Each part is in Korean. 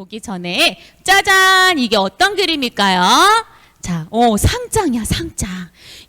보기 전에 짜잔 이게 어떤 그림일까요? 자, 오 상장이야 상장.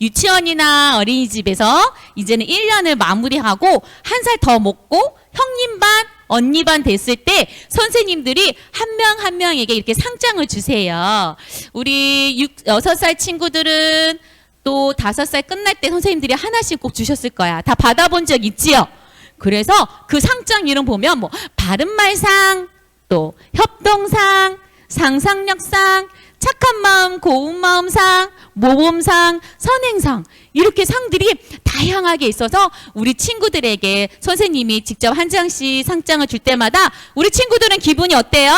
유치원이나 어린이집에서 이제는 1년을 마무리하고 한 살 더 먹고 형님 반, 언니 반 됐을 때 선생님들이 한 명 한 명에게 이렇게 상장을 주세요. 우리 6, 6살 친구들은 또 5살 끝날 때 선생님들이 하나씩 꼭 주셨을 거야. 다 받아본 적 있지요? 그래서 그 상장 이름 보면 뭐 바른말상, 또 협동상, 상상력상, 착한 마음, 고운 마음상, 모범상, 선행상 이렇게 상들이 다양하게 있어서 우리 친구들에게 선생님이 직접 한 장씩 상장을 줄 때마다 우리 친구들은 기분이 어때요?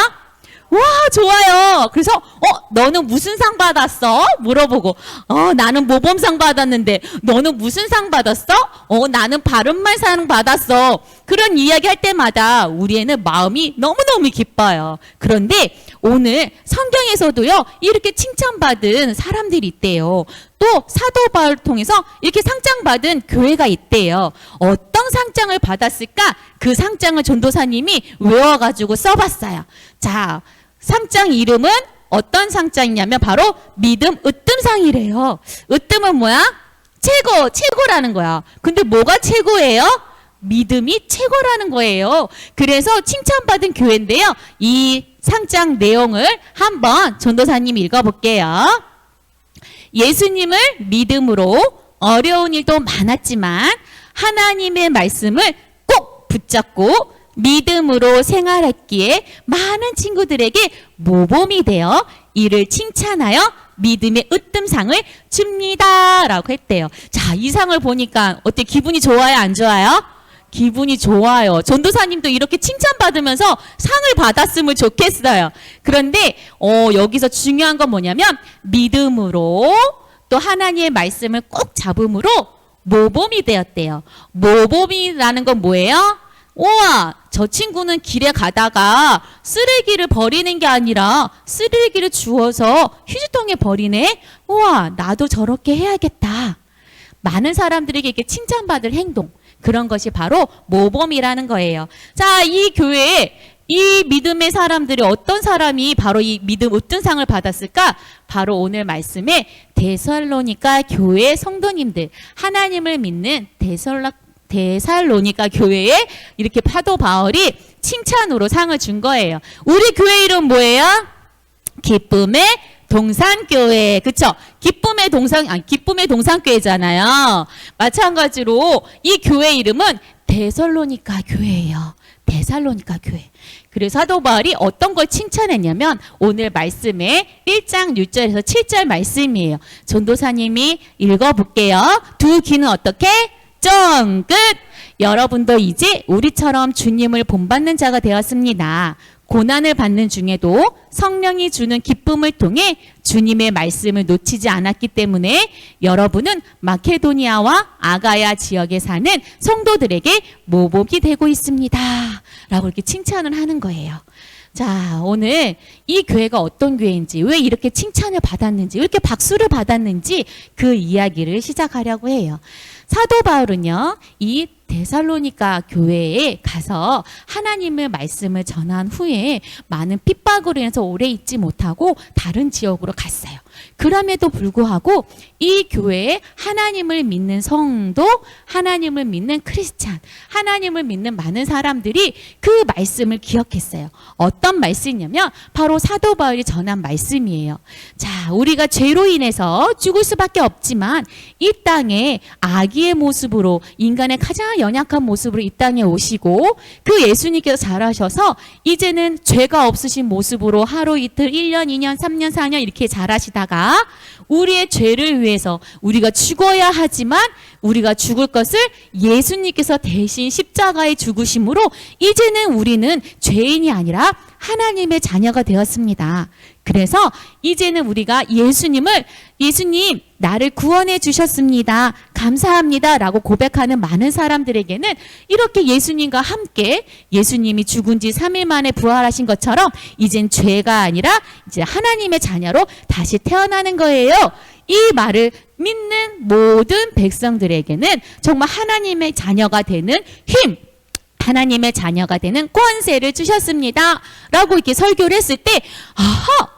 와 좋아요. 그래서 어 너는 무슨 상 받았어? 물어보고 어 나는 모범상 받았는데 너는 무슨 상 받았어? 어 나는 바른말 상 받았어. 그런 이야기 할 때마다 우리에는 마음이 너무너무 기뻐요. 그런데 오늘 성경에서도요 이렇게 칭찬받은 사람들이 있대요. 또 사도 바울을 통해서 이렇게 상장 받은 교회가 있대요. 어떤 상장을 받았을까? 그 상장을 전도사님이 외워가지고 써봤어요. 자, 상장 이름은 어떤 상장이냐면 바로 믿음 으뜸상이래요. 으뜸은 뭐야? 최고, 최고라는 거야. 근데 뭐가 최고예요? 믿음이 최고라는 거예요. 그래서 칭찬받은 교회인데요. 이 상장 내용을 한번 전도사님 읽어볼게요. 예수님을 믿음으로 어려운 일도 많았지만 하나님의 말씀을 꼭 붙잡고 믿음으로 생활했기에 많은 친구들에게 모범이 되어 이를 칭찬하여 믿음의 으뜸상을 줍니다. 라고 했대요. 자, 이 상을 보니까 어때? 기분이 좋아요? 안 좋아요? 기분이 좋아요. 전도사님도 이렇게 칭찬받으면서 상을 받았으면 좋겠어요. 그런데 어, 여기서 중요한 건 뭐냐면 믿음으로 또 하나님의 말씀을 꼭 잡음으로 모범이 되었대요. 모범이라는 건 뭐예요? 우와, 저 친구는 길에 가다가 쓰레기를 버리는 게 아니라 쓰레기를 주워서 휴지통에 버리네? 우와, 나도 저렇게 해야겠다. 많은 사람들에게 이렇게 칭찬받을 행동. 그런 것이 바로 모범이라는 거예요. 자, 이 교회에 이 믿음의 사람들이 어떤 사람이 바로 이 믿음 으뜸상을 받았을까? 바로 오늘 말씀에 데살로니가 교회 성도님들, 하나님을 믿는 데살로 데살로니가 교회에 이렇게 파도 바울이 칭찬으로 상을 준 거예요. 우리 교회 이름 뭐예요? 기쁨의 동산교회. 그쵸? 기쁨의 동산, 아니, 기쁨의 동산교회잖아요. 마찬가지로 이 교회 이름은 데살로니가 교회예요. 데살로니가 교회. 그래서 사도 바울이 어떤 걸 칭찬했냐면 오늘 말씀에 1장 6절에서 7절 말씀이에요. 전도사님이 읽어볼게요. 두 귀는 어떻게? 정, 끝! 여러분도 이제 우리처럼 주님을 본받는 자가 되었습니다. 고난을 받는 중에도 성령이 주는 기쁨을 통해 주님의 말씀을 놓치지 않았기 때문에 여러분은 마케도니아와 아가야 지역에 사는 성도들에게 모범이 되고 있습니다. 라고 이렇게 칭찬을 하는 거예요. 자, 오늘 이 교회가 어떤 교회인지, 왜 이렇게 칭찬을 받았는지, 왜 이렇게 박수를 받았는지 그 이야기를 시작하려고 해요. 사도 바울은요, 이 데살로니가 교회에 가서 하나님의 말씀을 전한 후에 많은 핍박으로 인해서 오래 있지 못하고 다른 지역으로 갔어요. 그럼에도 불구하고 이 교회에 하나님을 믿는 성도, 하나님을 믿는 크리스찬, 하나님을 믿는 많은 사람들이 그 말씀을 기억했어요. 어떤 말씀이냐면 바로 사도 바울이 전한 말씀이에요. 자, 우리가 죄로 인해서 죽을 수밖에 없지만 이 땅에 아기의 모습으로 인간의 가장 연약한 모습으로 이 땅에 오시고 그 예수님께서 잘하셔서 이제는 죄가 없으신 모습으로 하루 이틀 1년, 2년, 3년, 4년 이렇게 잘하시다가 우리의 죄를 위해서 우리가 죽어야 하지만 우리가 죽을 것을 예수님께서 대신 십자가에 죽으심으로 이제는 우리는 죄인이 아니라 하나님의 자녀가 되었습니다. 그래서 이제는 우리가 예수님을 예수님 나를 구원해 주셨습니다. 감사합니다. 라고 고백하는 많은 사람들에게는 이렇게 예수님과 함께 예수님이 죽은 지 3일 만에 부활하신 것처럼 이젠 죄가 아니라 이제 하나님의 자녀로 다시 태어나는 거예요. 이 말을 믿는 모든 백성들에게는 정말 하나님의 자녀가 되는 힘, 하나님의 자녀가 되는 권세를 주셨습니다. 라고 이렇게 설교를 했을 때, 아하!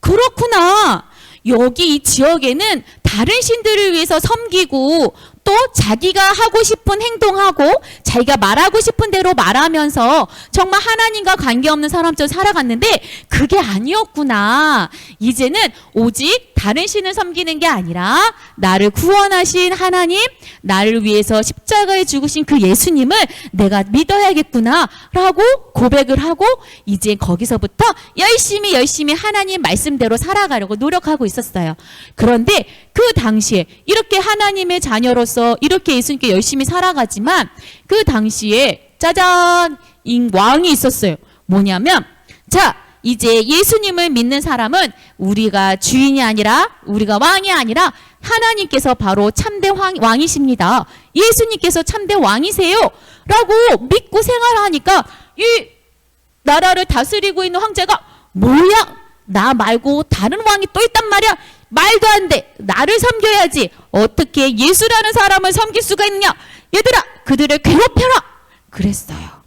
그렇구나! 여기 이 지역에는 다른 신들을 위해서 섬기고 또 자기가 하고 싶은 행동하고 자기가 말하고 싶은 대로 말하면서 정말 하나님과 관계없는 사람처럼 살아갔는데 그게 아니었구나. 이제는 오직 다른 신을 섬기는 게 아니라 나를 구원하신 하나님, 나를 위해서 십자가에 죽으신 그 예수님을 내가 믿어야겠구나. 라고 고백을 하고 이제 거기서부터 열심히 열심히 하나님 말씀대로 살아가려고 노력하고 있었어요. 그런데 그 당시에 이렇게 하나님의 자녀로서 이렇게 예수님께 열심히 살아가지만 그 당시에 짜잔 인 왕이 있었어요. 뭐냐면 자 이제 예수님을 믿는 사람은 우리가 주인이 아니라 우리가 왕이 아니라 하나님께서 바로 참된 왕, 왕이십니다. 예수님께서 참된 왕이세요. 라고 믿고 생활하니까 이 나라를 다스리고 있는 황제가 뭐야? 나 말고 다른 왕이 또 있단 말이야. 말도 안 돼. 나를 섬겨야지. 어떻게 예수라는 사람을 섬길 수가 있냐? 얘들아, 그들을 괴롭혀라. 그랬어요.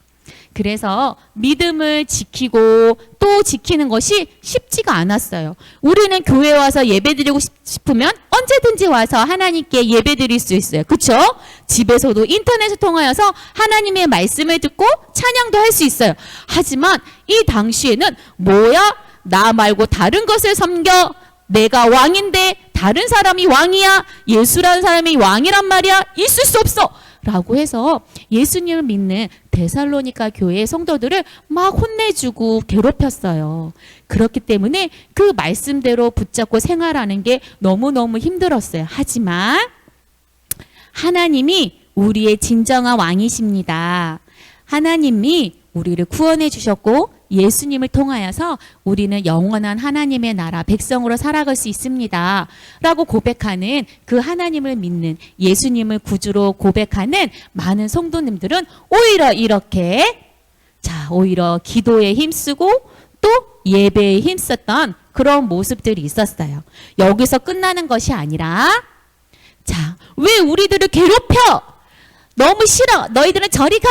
그래서 믿음을 지키고 또 지키는 것이 쉽지가 않았어요. 우리는 교회 와서 예배드리고 싶- 싶으면 언제든지 와서 하나님께 예배드릴 수 있어요. 그렇죠? 집에서도 인터넷을 통하여서 하나님의 말씀을 듣고 찬양도 할 수 있어요. 하지만 이 당시에는 뭐야? 나 말고 다른 것을 섬겨 내가 왕인데 다른 사람이 왕이야. 예수라는 사람이 왕이란 말이야. 있을 수 없어. 라고 해서 예수님을 믿는 데살로니가 교회의 성도들을 막 혼내주고 괴롭혔어요. 그렇기 때문에 그 말씀대로 붙잡고 생활하는 게 너무너무 힘들었어요. 하지만 하나님이 우리의 진정한 왕이십니다. 하나님이 우리를 구원해 주셨고 예수님을 통하여서 우리는 영원한 하나님의 나라 백성으로 살아갈 수 있습니다. 라고 고백하는 그 하나님을 믿는 예수님을 구주로 고백하는 많은 성도님들은 오히려 이렇게 자, 오히려 기도에 힘쓰고 또 예배에 힘썼던 그런 모습들이 있었어요. 여기서 끝나는 것이 아니라 자, 왜 우리들을 괴롭혀? 너무 싫어. 너희들은 저리 가.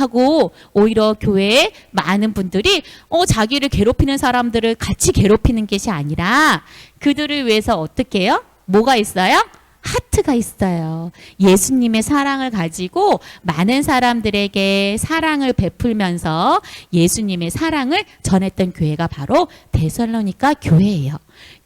하고 오히려 교회에 많은 분들이 어 자기를 괴롭히는 사람들을 같이 괴롭히는 것이 아니라 그들을 위해서 어떻게 해요? 뭐가 있어요? 하트가 있어요. 예수님의 사랑을 가지고 많은 사람들에게 사랑을 베풀면서 예수님의 사랑을 전했던 교회가 바로 데살로니가 교회예요.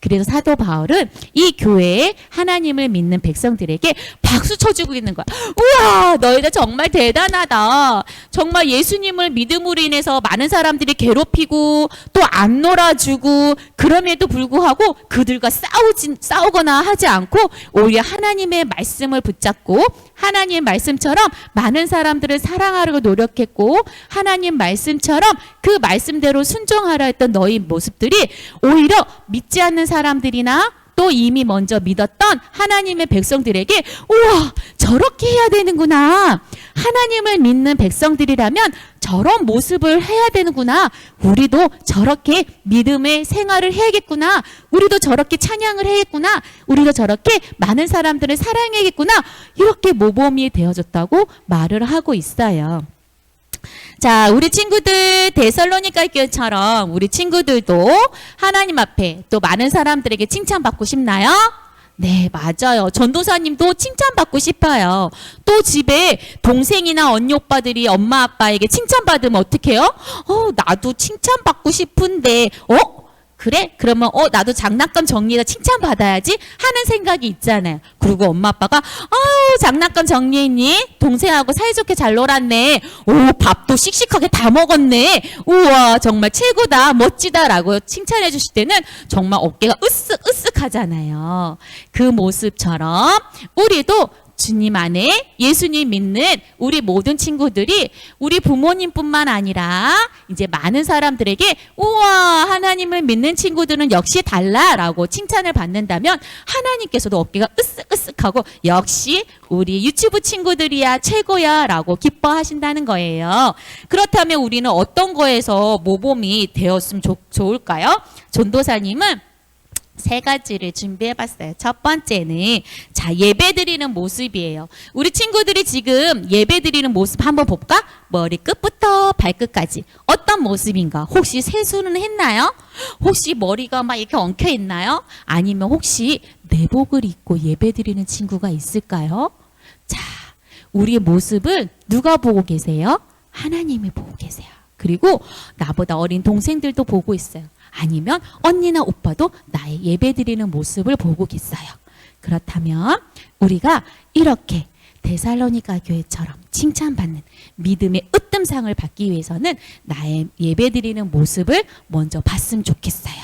그래서 사도 바울은 이 교회에 하나님을 믿는 백성들에게 박수 쳐주고 있는 거야. 우와, 너희들 정말 대단하다. 정말 예수님을 믿음으로 인해서 많은 사람들이 괴롭히고 또 안 놀아주고 그럼에도 불구하고 그들과 싸우진 싸우거나 하지 않고 오히려 하나님의 말씀을 붙잡고 하나님 의 말씀처럼 많은 사람들을 사랑하려고 노력했고 하나님 말씀처럼 그 말씀대로 순종하려 했던 너희 모습들이 오히려 믿지 않는 사람들이나 또 이미 먼저 믿었던 하나님의 백성들에게 우와 저렇게 해야 되는구나. 하나님을 믿는 백성들이라면 저런 모습을 해야 되는구나. 우리도 저렇게 믿음의 생활을 해야겠구나. 우리도 저렇게 찬양을 해야겠구나. 우리도 저렇게 많은 사람들을 사랑해야겠구나. 이렇게 모범이 되어졌다고 말을 하고 있어요. 자, 우리 친구들 데살로니가 교회처럼 우리 친구들도 하나님 앞에 또 많은 사람들에게 칭찬받고 싶나요? 네, 맞아요. 전도사님도 칭찬받고 싶어요. 또 집에 동생이나 언니 오빠들이 엄마 아빠에게 칭찬받으면 어떡해요? 어, 나도 칭찬받고 싶은데, 어? 그래? 그러면 어 나도 장난감 정리해서 칭찬받아야지 하는 생각이 있잖아요. 그리고 엄마 아빠가 아우 장난감 정리했니? 동생하고 사이좋게 잘 놀았네. 오 밥도 씩씩하게 다 먹었네. 우와 정말 최고다 멋지다라고 칭찬해 주실 때는 정말 어깨가 으쓱 으쓱하잖아요. 그 모습처럼 우리도 주님 안에 예수님 믿는 우리 모든 친구들이 우리 부모님뿐만 아니라 이제 많은 사람들에게 우와 하나님을 믿는 친구들은 역시 달라라고 칭찬을 받는다면 하나님께서도 어깨가 으쓱으쓱하고 역시 우리 유튜브 친구들이야 최고야라고 기뻐하신다는 거예요. 그렇다면 우리는 어떤 거에서 모범이 되었으면 좋, 좋을까요? 전도사님은 세 가지를 준비해 봤어요. 첫 번째는 자 예배 드리는 모습이에요. 우리 친구들이 지금 예배 드리는 모습 한번 볼까? 머리 끝부터 발끝까지 어떤 모습인가? 혹시 세수는 했나요? 혹시 머리가 막 이렇게 엉켜 있나요? 아니면 혹시 내복을 입고 예배 드리는 친구가 있을까요? 자, 우리의 모습을 누가 보고 계세요? 하나님이 보고 계세요. 그리고 나보다 어린 동생들도 보고 있어요. 아니면 언니나 오빠도 나의 예배 드리는 모습을 보고 계세요. 그렇다면 우리가 이렇게 데살로니가 교회처럼 칭찬받는 믿음의 으뜸상을 받기 위해서는 나의 예배 드리는 모습을 먼저 봤으면 좋겠어요.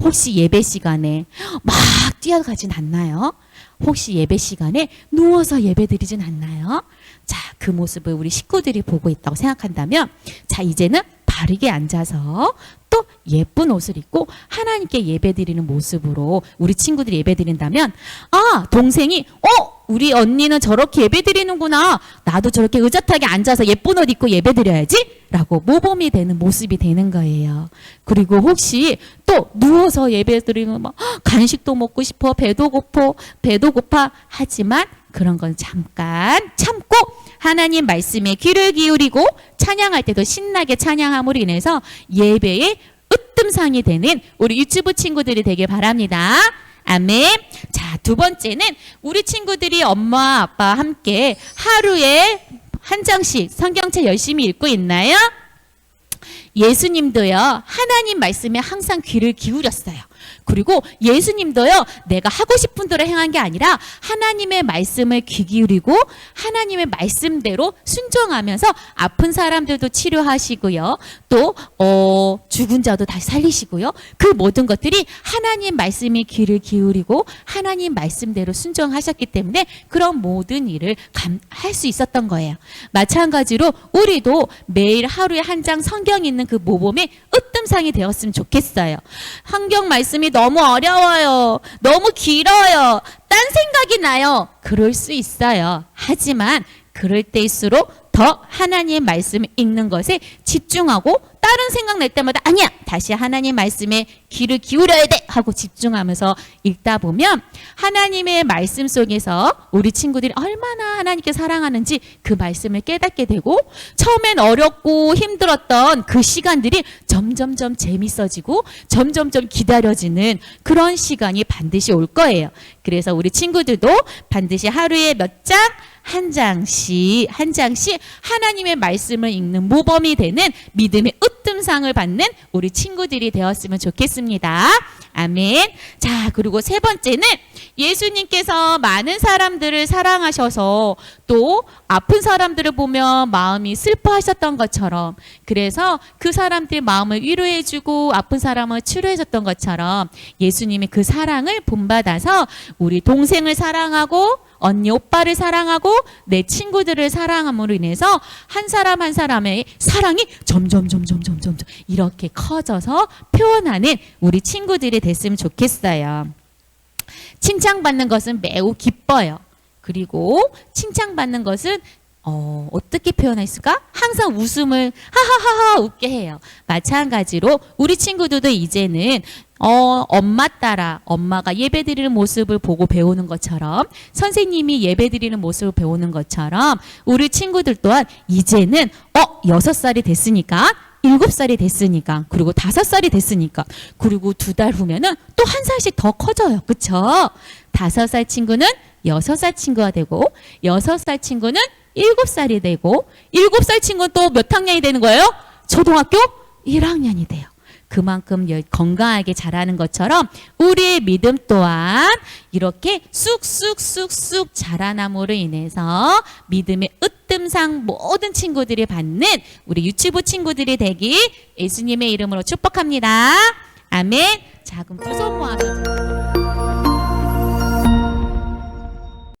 혹시 예배 시간에 막 뛰어가진 않나요? 혹시 예배 시간에 누워서 예배 드리진 않나요? 자, 그 모습을 우리 식구들이 보고 있다고 생각한다면, 자, 이제는 바르게 앉아서 또 예쁜 옷을 입고 하나님께 예배 드리는 모습으로 우리 친구들이 예배 드린다면, 아, 동생이, 어, 우리 언니는 저렇게 예배 드리는구나. 나도 저렇게 의젓하게 앉아서 예쁜 옷 입고 예배 드려야지. 라고 모범이 되는 모습이 되는 거예요. 그리고 혹시 또 누워서 예배 드리면 막 "헉, 간식도 먹고 싶어, 배도 고파, 배도 고파 하지만 그런 건 잠깐 참고 하나님 말씀에 귀를 기울이고 찬양할 때도 신나게 찬양함으로 인해서 예배의 으뜸상이 되는 우리 유튜브 친구들이 되길 바랍니다. 아멘. 자, 두 번째는 우리 친구들이 엄마, 아빠 함께 하루에 한 장씩 성경책 열심히 읽고 있나요? 예수님도요, 하나님 말씀에 항상 귀를 기울였어요. 그리고 예수님도요, 내가 하고 싶은 대로 행한 게 아니라 하나님의 말씀을 귀 기울이고 하나님의 말씀대로 순종하면서 아픈 사람들도 치료하시고요. 또, 어, 죽은 자도 다시 살리시고요. 그 모든 것들이 하나님 말씀에 귀를 기울이고 하나님 말씀대로 순종하셨기 때문에 그런 모든 일을 할 수 있었던 거예요. 마찬가지로 우리도 매일 하루에 한 장 성경 있는 그 모범의 으뜸상이 되었으면 좋겠어요. 성경 말씀이 너무 어려워요. 너무 길어요. 딴 생각이 나요. 그럴 수 있어요. 하지만 그럴 때일수록 더 하나님의 말씀을 읽는 것에 집중하고 다른 생각 날 때마다 아니야 다시 하나님 말씀에 귀를 기울여야 돼 하고 집중하면서 읽다 보면 하나님의 말씀 속에서 우리 친구들이 얼마나 하나님께 사랑하는지 그 말씀을 깨닫게 되고 처음엔 어렵고 힘들었던 그 시간들이 점점점 재밌어지고 점점점 기다려지는 그런 시간이 반드시 올 거예요. 그래서 우리 친구들도 반드시 하루에 몇 장, 한 장씩, 한 장씩 하나님의 말씀을 읽는 모범이 되는 믿음의 으 뜸상을 받는 우리 친구들이 되었으면 좋겠습니다. 아멘. 자, 그리고 세 번째는 예수님께서 많은 사람들을 사랑하셔서 또 아픈 사람들을 보면 마음이 슬퍼하셨던 것처럼 그래서 그 사람들의 마음을 위로해주고 아픈 사람을 치료해줬던 것처럼 예수님의 그 사랑을 본받아서 우리 동생을 사랑하고 언니 오빠를 사랑하고 내 친구들을 사랑함으로 인해서 한 사람 한 사람의 사랑이 점점 점 점 점 점 점 이렇게 커져서 표현하는 우리 친구들이 됐으면 좋겠어요. 칭찬받는 것은 매우 기뻐요. 그리고 칭찬받는 것은 어, 어떻게 표현했을까? 항상 웃음을 하하하하 웃게 해요. 마찬가지로 우리 친구들도 이제는 어, 엄마 따라 엄마가 예배 드리는 모습을 보고 배우는 것처럼 선생님이 예배 드리는 모습을 배우는 것처럼 우리 친구들 또한 이제는 어, 여섯 살이 됐으니까 일곱 살이 됐으니까 그리고 다섯 살이 됐으니까 그리고 두 달 후면은 또 한 살씩 더 커져요. 그쵸? 다섯 살 친구는 여섯 살 친구가 되고 여섯 살 친구는 일곱 살이 되고 일곱 살 친구는 또 몇 학년이 되는 거예요? 초등학교 1학년이 돼요. 그만큼 여- 건강하게 자라는 것처럼 우리의 믿음 또한 이렇게 쑥쑥쑥쑥 자라남으로 인해서 믿음의 으뜸상 모든 친구들이 받는 우리 유치부 친구들이 되기 예수님의 이름으로 축복합니다. 아멘. 자, 그럼 두손 모아서.